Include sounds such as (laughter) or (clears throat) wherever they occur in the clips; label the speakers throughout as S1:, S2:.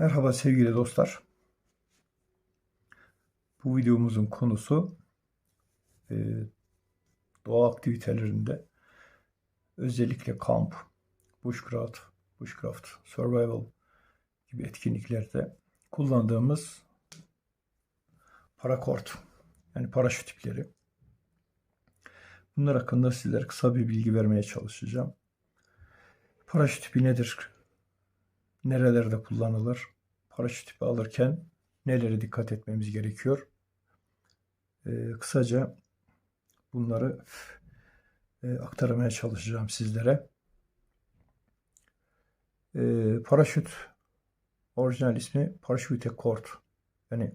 S1: Merhaba sevgili dostlar. Bu videomuzun konusu e, doğa aktivitelerinde özellikle kamp, bushcraft, bushcraft, survival gibi etkinliklerde kullandığımız parakort yani paraşüt tipleri. Bunlar hakkında sizlere kısa bir bilgi vermeye çalışacağım. Paraşüt tipi nedir? Nerelerde kullanılır, paraşüt tipi alırken nelere dikkat etmemiz gerekiyor. Ee, kısaca bunları e, aktarmaya çalışacağım sizlere. Ee, paraşüt orijinal ismi paraşüte kord. Yani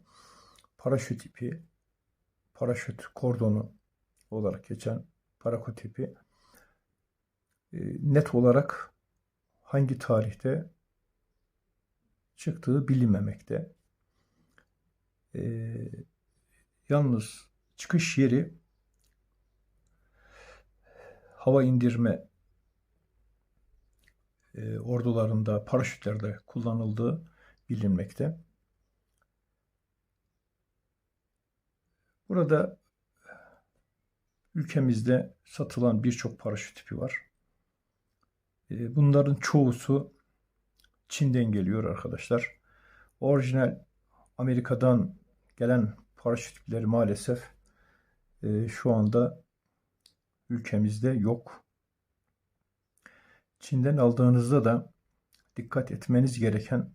S1: paraşüt tipi, paraşüt kordonu olarak geçen parakot tipi e, net olarak hangi tarihte çıktığı bilinmemekte. Ee, yalnız çıkış yeri hava indirme e, ordularında, paraşütlerde kullanıldığı bilinmekte. Burada ülkemizde satılan birçok paraşüt tipi var. E, bunların çoğusu Çin'den geliyor arkadaşlar. Orijinal Amerika'dan gelen paraşütleri maalesef e, şu anda ülkemizde yok. Çin'den aldığınızda da dikkat etmeniz gereken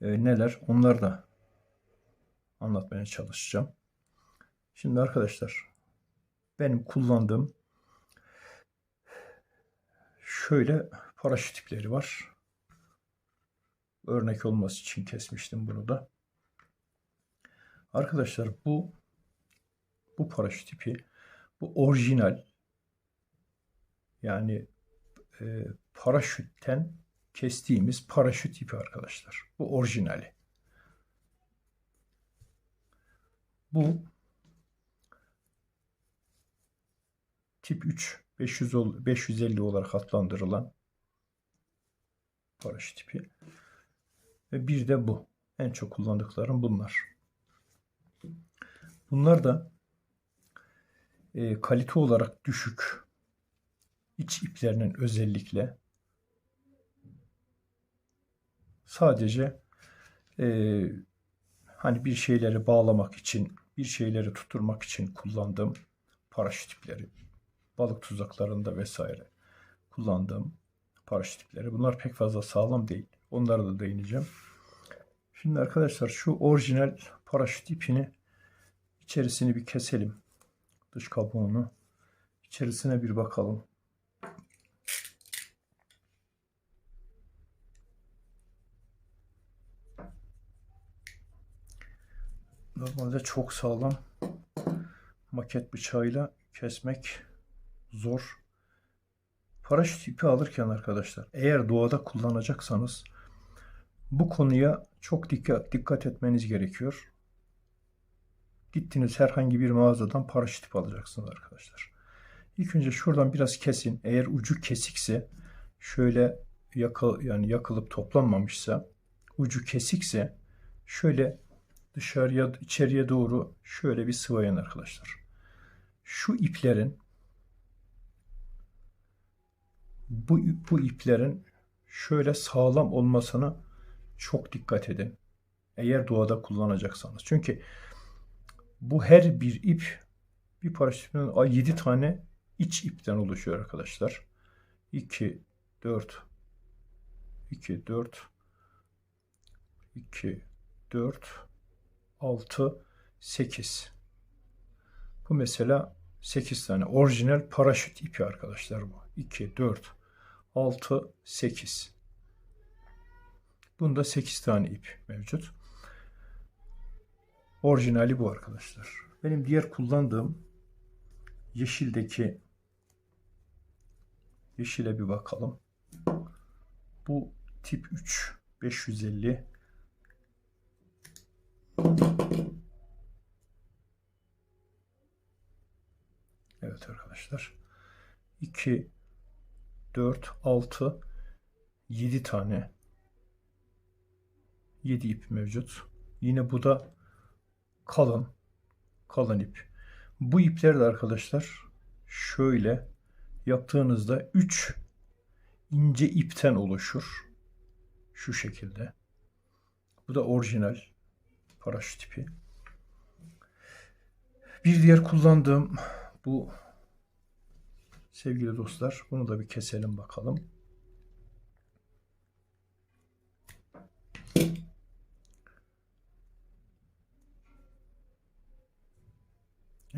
S1: e, neler onlar da anlatmaya çalışacağım. Şimdi arkadaşlar benim kullandığım şöyle paraşüt var örnek olması için kesmiştim bunu da. Arkadaşlar bu bu paraşüt tipi bu orijinal yani e, paraşütten kestiğimiz paraşüt tipi arkadaşlar. Bu orijinali. Bu tip 3 500 550 olarak adlandırılan paraşüt tipi. Ve bir de bu. En çok kullandıklarım bunlar. Bunlar da e, kalite olarak düşük iç iplerinin özellikle sadece e, hani bir şeyleri bağlamak için, bir şeyleri tutturmak için kullandığım paraşüt ipleri, balık tuzaklarında vesaire kullandığım paraşüt ipleri. Bunlar pek fazla sağlam değil. Onlara da değineceğim. Şimdi arkadaşlar şu orijinal paraşüt ipini içerisini bir keselim. Dış kabuğunu. İçerisine bir bakalım. Normalde çok sağlam maket bıçağıyla kesmek zor. Paraşüt ipi alırken arkadaşlar eğer doğada kullanacaksanız bu konuya çok dikkat, dikkat etmeniz gerekiyor. Gittiniz herhangi bir mağazadan paraşüt ipi alacaksınız arkadaşlar. İlk önce şuradan biraz kesin. Eğer ucu kesikse şöyle yakıl yani yakılıp toplanmamışsa ucu kesikse şöyle dışarıya içeriye doğru şöyle bir sıvayın arkadaşlar. Şu iplerin bu, bu iplerin şöyle sağlam olmasına çok dikkat edin. Eğer doğada kullanacaksanız. Çünkü bu her bir ip bir paraşütün 7 tane iç ipten oluşuyor arkadaşlar. 2 4 2 4 2 4 6 8 Bu mesela 8 tane orijinal paraşüt ipi arkadaşlar bu. 2 4 6, 8. Bunda 8 tane ip mevcut. Orijinali bu arkadaşlar. Benim diğer kullandığım yeşildeki yeşile bir bakalım. Bu tip 3 550 Evet arkadaşlar. 2 4, 6, 7 tane 7 ip mevcut. Yine bu da kalın kalın ip. Bu ipler de arkadaşlar şöyle yaptığınızda 3 ince ipten oluşur. Şu şekilde. Bu da orijinal paraşüt ipi. Bir diğer kullandığım bu sevgili dostlar. Bunu da bir keselim bakalım.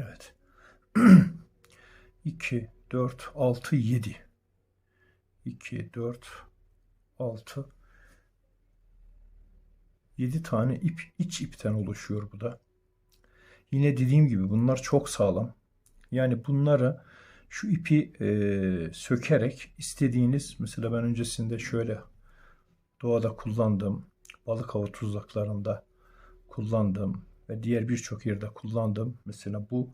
S1: Evet. 2, 4, 6, 7. 2, 4, 6, 7 tane ip, iç ipten oluşuyor bu da. Yine dediğim gibi bunlar çok sağlam. Yani bunları şu ipi e, sökerek istediğiniz mesela ben öncesinde şöyle doğada kullandığım balık avı tuzaklarında kullandığım ve diğer birçok yerde kullandığım mesela bu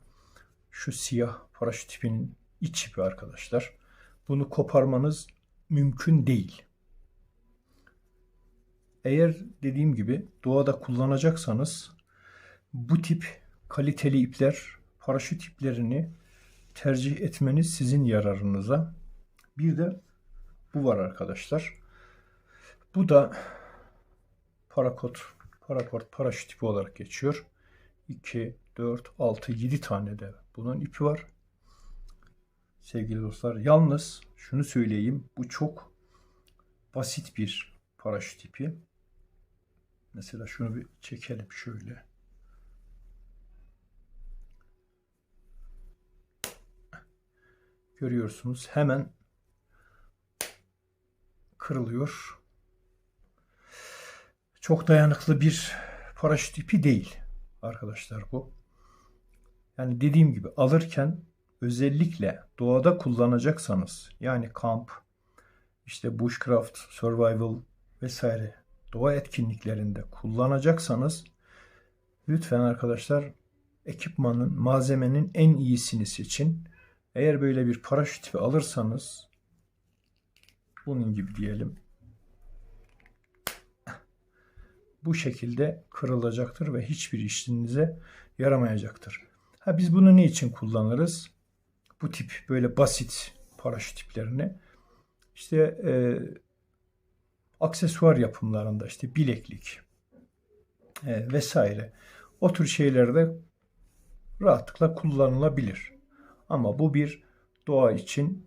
S1: şu siyah paraşüt ipinin iç ipi arkadaşlar. Bunu koparmanız mümkün değil. Eğer dediğim gibi doğada kullanacaksanız bu tip kaliteli ipler, paraşüt iplerini tercih etmeniz sizin yararınıza. Bir de bu var arkadaşlar. Bu da parakot, parakort paraşüt ipi olarak geçiyor. 2, 4, 6, 7 tane de bunun ipi var. Sevgili dostlar, yalnız şunu söyleyeyim. Bu çok basit bir paraşüt ipi. Mesela şunu bir çekelim şöyle. Görüyorsunuz hemen kırılıyor. Çok dayanıklı bir paraşüt ipi değil arkadaşlar bu. Yani dediğim gibi alırken özellikle doğada kullanacaksanız yani kamp, işte bushcraft, survival vesaire doğa etkinliklerinde kullanacaksanız lütfen arkadaşlar ekipmanın, malzemenin en iyisini seçin. Eğer böyle bir paraşüt ipi alırsanız bunun gibi diyelim bu şekilde kırılacaktır ve hiçbir işinize yaramayacaktır. Ha biz bunu ne için kullanırız? Bu tip böyle basit paraşüt tiplerini işte e, aksesuar yapımlarında işte bileklik e, vesaire o tür şeylerde rahatlıkla kullanılabilir. Ama bu bir doğa için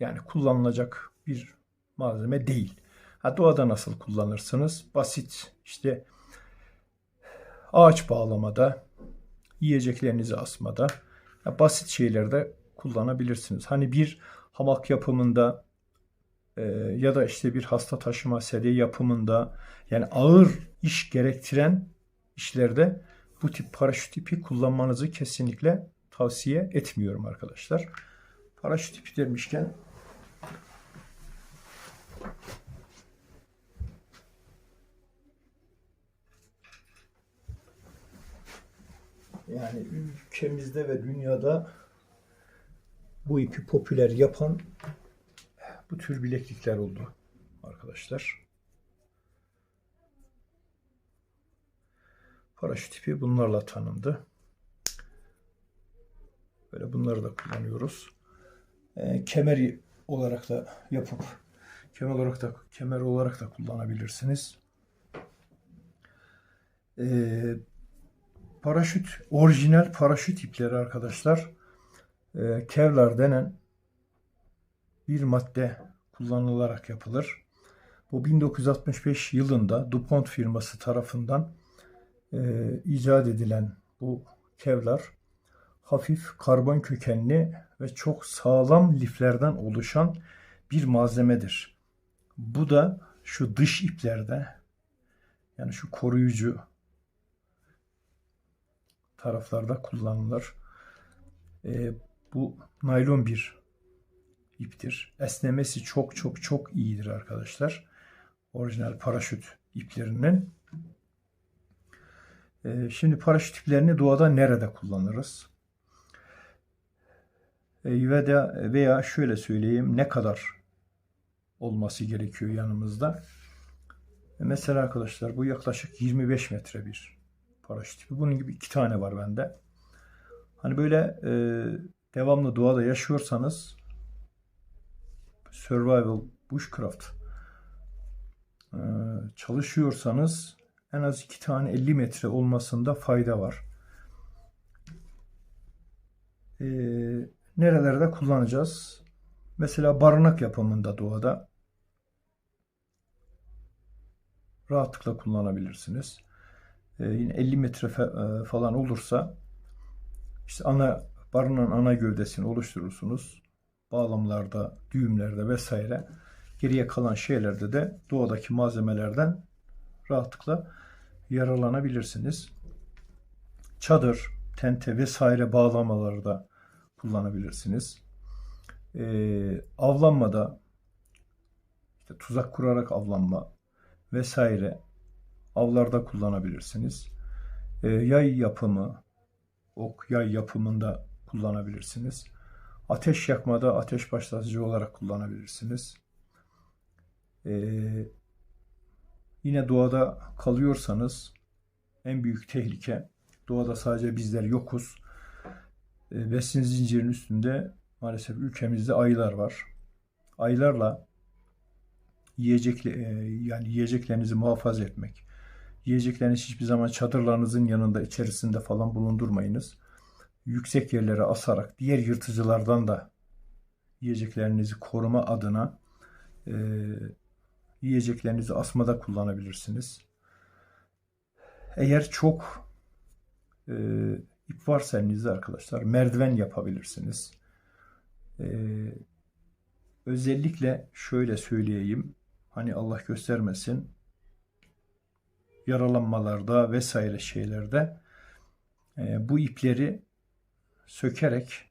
S1: yani kullanılacak bir malzeme değil. Ha, doğada nasıl kullanırsınız? Basit işte ağaç bağlamada, yiyeceklerinizi asmada ya basit şeylerde kullanabilirsiniz. Hani bir hamak yapımında e, ya da işte bir hasta taşıma sedye yapımında yani ağır iş gerektiren işlerde bu tip paraşüt ipi kullanmanızı kesinlikle tavsiye etmiyorum arkadaşlar. Paraşüt ipi demişken yani ülkemizde ve dünyada bu ipi popüler yapan bu tür bileklikler oldu arkadaşlar. Paraşüt ipi bunlarla tanındı. Böyle bunları da kullanıyoruz. E, kemer olarak da yapıp kemer olarak da kemer olarak da kullanabilirsiniz. E, paraşüt orijinal paraşüt ipleri arkadaşlar e, Kevlar denen bir madde kullanılarak yapılır. Bu 1965 yılında DuPont firması tarafından e, icat edilen bu Kevlar hafif karbon kökenli ve çok sağlam liflerden oluşan bir malzemedir. Bu da şu dış iplerde yani şu koruyucu taraflarda kullanılır. E, bu naylon bir iptir. Esnemesi çok çok çok iyidir arkadaşlar. Orijinal paraşüt iplerinin. E, şimdi paraşüt iplerini doğada nerede kullanırız? E, de veya şöyle söyleyeyim ne kadar olması gerekiyor yanımızda. E, Mesela arkadaşlar bu yaklaşık 25 metre bir paraşüt tipi. Bunun gibi iki tane var bende. Hani böyle e, devamlı doğada yaşıyorsanız survival bushcraft e, çalışıyorsanız en az iki tane 50 metre olmasında fayda var. E, nerelerde kullanacağız? Mesela barınak yapımında doğada rahatlıkla kullanabilirsiniz. Ee, yine 50 metre e, falan olursa işte ana barınağın ana gövdesini oluşturursunuz. Bağlamlarda, düğümlerde vesaire. Geriye kalan şeylerde de doğadaki malzemelerden rahatlıkla yararlanabilirsiniz. Çadır, tente vesaire bağlamaları da kullanabilirsiniz. Ee, avlanmada işte tuzak kurarak avlanma vesaire avlarda kullanabilirsiniz. Ee, yay yapımı, ok yay yapımında kullanabilirsiniz. Ateş yakmada ateş başlatıcı olarak kullanabilirsiniz. Ee, yine doğada kalıyorsanız en büyük tehlike doğada sadece bizler yokuz. Ee, besin zincirinin üstünde maalesef ülkemizde ayılar var. Ayılarla yiyecek yani yiyeceklerinizi muhafaza etmek. Yiyeceklerinizi hiçbir zaman çadırlarınızın yanında içerisinde falan bulundurmayınız. Yüksek yerlere asarak diğer yırtıcılardan da yiyeceklerinizi koruma adına e, yiyeceklerinizi asmada kullanabilirsiniz. Eğer çok e, ip varsa elinizde arkadaşlar merdiven yapabilirsiniz. E, özellikle şöyle söyleyeyim. Hani Allah göstermesin yaralanmalarda vesaire şeylerde e, bu ipleri sökerek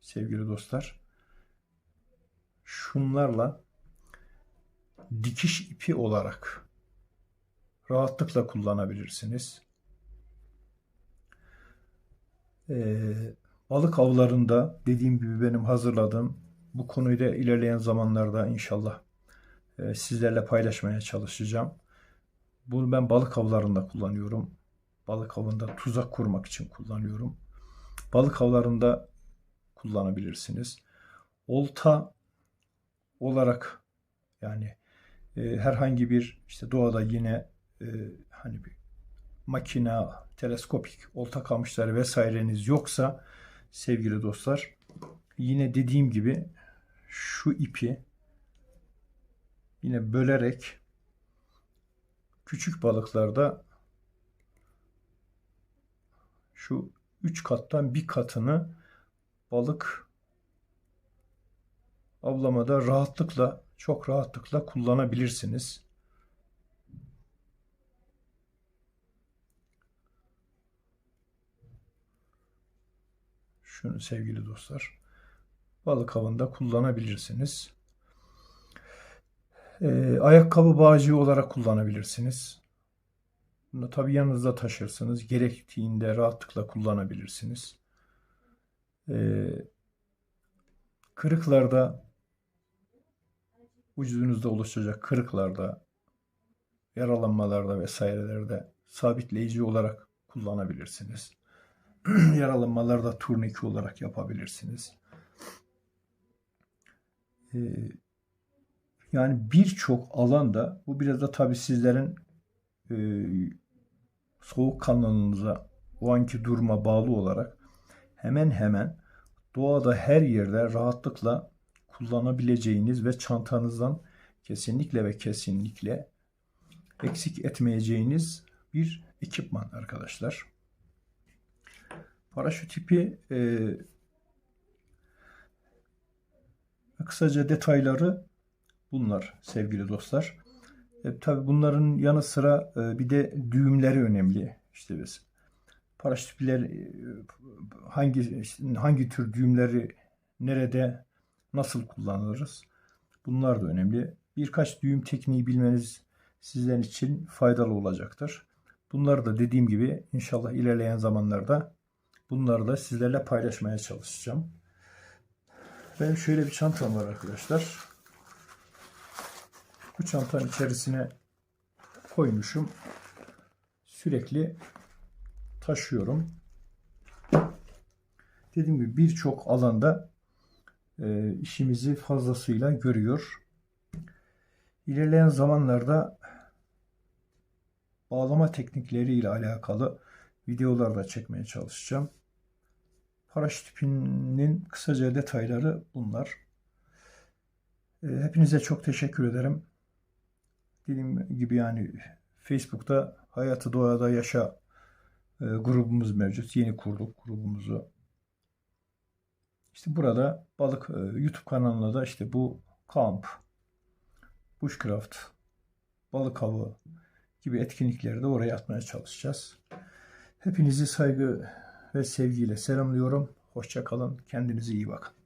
S1: sevgili dostlar şunlarla dikiş ipi olarak rahatlıkla kullanabilirsiniz. Ee, balık avlarında dediğim gibi benim hazırladığım bu konuyu da ilerleyen zamanlarda inşallah e, sizlerle paylaşmaya çalışacağım. Bunu ben balık avlarında kullanıyorum. Balık avında tuzak kurmak için kullanıyorum. Balık avlarında kullanabilirsiniz. Olta olarak yani e, herhangi bir işte doğada yine e, hani bir makina, teleskopik olta kamışları vesaireniz yoksa sevgili dostlar yine dediğim gibi şu ipi yine bölerek küçük balıklarda şu üç kattan bir katını balık avlamada rahatlıkla çok rahatlıkla kullanabilirsiniz. Şunu sevgili dostlar balık avında kullanabilirsiniz. Ee, ayakkabı bağcığı olarak kullanabilirsiniz. Bunu tabi yanınızda taşırsınız. Gerektiğinde rahatlıkla kullanabilirsiniz. Ee, kırıklarda vücudunuzda oluşacak kırıklarda, yaralanmalarda vesairelerde sabitleyici olarak kullanabilirsiniz. (clears throat) Yaralanmalarda turnike olarak yapabilirsiniz. Ee, yani birçok alanda bu biraz da tabii sizlerin e, soğukkanlılığınıza o anki duruma bağlı olarak hemen hemen doğada her yerde rahatlıkla kullanabileceğiniz ve çantanızdan kesinlikle ve kesinlikle eksik etmeyeceğiniz bir ekipman arkadaşlar. Paraşüt tipi e, kısaca detayları bunlar sevgili dostlar. E, tabii bunların yanı sıra e, bir de düğümleri önemli. İşte biz paraşütler e, hangi hangi tür düğümleri nerede nasıl kullanırız? Bunlar da önemli. Birkaç düğüm tekniği bilmeniz sizler için faydalı olacaktır. Bunları da dediğim gibi inşallah ilerleyen zamanlarda bunları da sizlerle paylaşmaya çalışacağım. Benim şöyle bir çantam var arkadaşlar. Bu çantanın içerisine koymuşum. Sürekli taşıyorum. Dediğim gibi birçok alanda e, işimizi fazlasıyla görüyor. İlerleyen zamanlarda bağlama teknikleri ile alakalı videolar da çekmeye çalışacağım. Paraşüt ipinin kısaca detayları bunlar. E, Hepinize çok teşekkür ederim. Dediğim gibi yani Facebook'ta Hayatı Doğada Yaşa e, grubumuz mevcut. Yeni kurduk grubumuzu. İşte burada balık e, YouTube kanalına da işte bu kamp, bushcraft, balık avı gibi etkinlikleri de oraya atmaya çalışacağız. Hepinizi saygı ve sevgiyle selamlıyorum. Hoşça kalın. Kendinize iyi bakın.